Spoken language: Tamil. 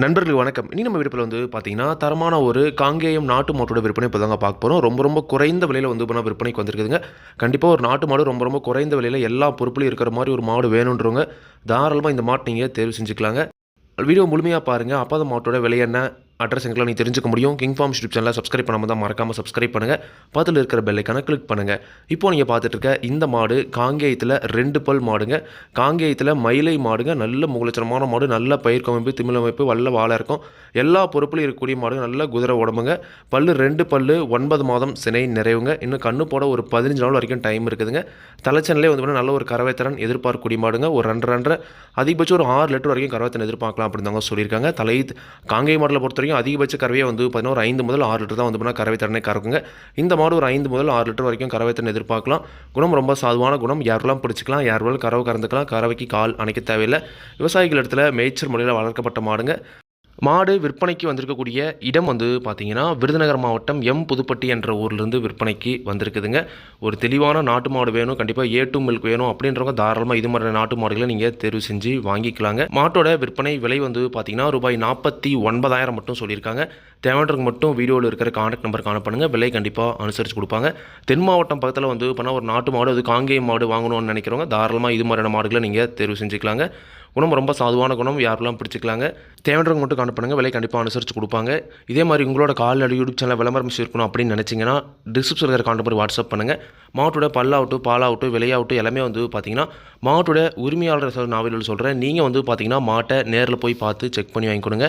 நண்பர்கள் வணக்கம். இனி நம்ம விடுப்பில் வந்து பார்த்தீங்கன்னா தரமான ஒரு காங்கேயம் நாட்டு மாட்டோட விற்பனை இப்போ தாங்க பார்க்க போகிறோம் ரொம்ப ரொம்ப குறைந்த விலையில் வந்து இப்போ விற்பனைக்கு வந்திருக்குதுங்க. கண்டிப்பாக ஒரு நாட்டு மாடு ரொம்ப ரொம்ப குறைந்த விலையில் எல்லா பொறுப்புலையும் இருக்கிற மாதிரி ஒரு மாடு வேணுன்றவங்க தாராளமாக இந்த மாட்டை நீங்கள் தேர்வு செஞ்சுக்கலாங்க. வீடியோ முழுமையாக பாருங்கள் அப்போ அந்த மாட்டோட விலை என்ன? அட்ரஸ் எங்களால் நீ தெரிஞ்சுக்க முடியும். கிங் ஃபார்ம் யூடியூப் சேனலில் சப்ஸ்கிரைப் பண்ணாமல் தான் மறக்காமல் சப்ஸ்கிரைப் பண்ணுங்கள் பக்கத்தில் இருக்கிற பெல்லைக்கான கிளிக் பண்ணுங்கள் இப்போ நீங்கள் பார்த்துட்டு இருக்க இந்த மாடு காங்கேயத்தில் ரெண்டு பல் மாடுங்க. காங்கேயத்தில் மயிலை மாடுங்க. நல்ல முகலட்சணமான மாடு நல்ல பயிர்க்கமைப்பு திமிழமைப்பு வல்ல வாழை இருக்கும். எல்லா பொறுப்புலையும் இருக்கக்கூடிய மாடுங்க. நல்ல குதிரை உடம்புங்க. பல்லு ரெண்டு பல் ஒன்பது மாதம் சினை நிறைவுங்க. இன்னும் கண்ணு போட ஒரு பதினஞ்சு நாள் வரைக்கும் டைம் இருக்குதுங்க. தலைச்சனிலே வந்து நல்ல ஒரு கறவைத்திறன் எதிர்பார்க்கக்கூடிய மாடுங்க. ஒரு ரெண்டு ரெண்டரை அதிகபட்சம் ஒரு ஆறு லிட்டர் வரைக்கும் கரவைத்தன் எதிர்பார்க்கலாம் அப்படின்னு தாங்க சொல்லியிருக்காங்க. தலை காங்கேய மாடலை பொறுத்த வரைக்கும் அதிகபட்ச கறவையை வந்து பார்த்தீங்கன்னா ஒரு ஐந்து முதல் ஆறு லிட்டர் தான் வந்து பார்த்தீங்கன்னா கறவைத்திறனை கறக்குங்க. இந்த மாடு ஒரு ஐந்து முதல் ஆறு லிட்டர் வரைக்கும் கறவைத்திறன் எதிர்பார்க்கலாம். குணம் ரொம்ப சாதுவான குணம். யாரெல்லாம் பிடிச்சிக்கலாம் யார் வேணாலும் கறவை கறந்துக்கலாம். கறவைக்கு கால் அணைக்க தேவையில்லை. விவசாயிகள் இடத்துல மேய்ச்சல் முறையில் வளர்க்கப்பட்ட மாடுங்க. மாடு விற்பனைக்கு வந்திருக்கக்கூடிய இடம் வந்து பார்த்தீங்கன்னா விருதுநகர் மாவட்டம் எம் புதுப்பட்டி என்ற ஊர்லேருந்து விற்பனைக்கு வந்திருக்குதுங்க. ஒரு தெளிவான நாட்டு மாடு வேணும் கண்டிப்பாக ஏ டூ மில்க் வேணும் அப்படின்றவங்க தாராளமாக இது மாதிரி நாட்டு மாடுகளை நீங்கள் தேர்வு செஞ்சு வாங்கிக்கலாங்க. மாட்டோட விற்பனை விலை வந்து பார்த்தீங்கன்னா ரூபாய் நாற்பத்தி ஒன்பதாயிரம் மட்டும் சொல்லியிருக்காங்க. தேவைன்றவங்க மட்டும் வீடியோவில் இருக்கிற கான்டாக்ட் நம்பர் காணப்படுங்க விலை கண்டிப்பாக அனுசரித்து கொடுப்பாங்க. தென் மாவட்டம் பக்கத்தில் வந்து பண்ணால் ஒரு நாட்டு மாடு அது காங்கேயம் மாடு வாங்கணும்னு நினைக்கிறவங்க தாராளமாக இது மாதிரியான மாடுகளை நீங்கள் தேர்வு செஞ்சுக்கலாங்க. குணம் ரொம்ப சாதுவான குணம் யாரெல்லாம் பிடிச்சிக்கலாங்க? தேவைன்றவங்க மட்டும் கான்டாக்ட் பண்ணுங்கள் விலை கண்டிப்பாக அனுசரித்து கொடுப்பாங்க. இதே மாதிரி உங்களோட கால்நடை யூடியூப் சேனல் விளம்பரம் இருக்கணும் அப்படின்னு நினச்சிங்கன்னா டிஸ்கிரிப்ஷன் இருக்கிற கான்டாக்ட் பண்ணி வாட்ஸ்அப் பண்ணுங்கள் மாட்டோட பல்லாகட்டும் பாலாகட்டும் விலையாகட்டும் எல்லாமே வந்து பார்த்தீங்கன்னா மாட்டோட உரிமையாளர் நாவல்கள் சொல்கிறேன் நீங்கள் வந்து பார்த்தீங்கன்னா மாட்டை நேரில் போய் பார்த்து செக் பண்ணி வாங்கி கொடுங்க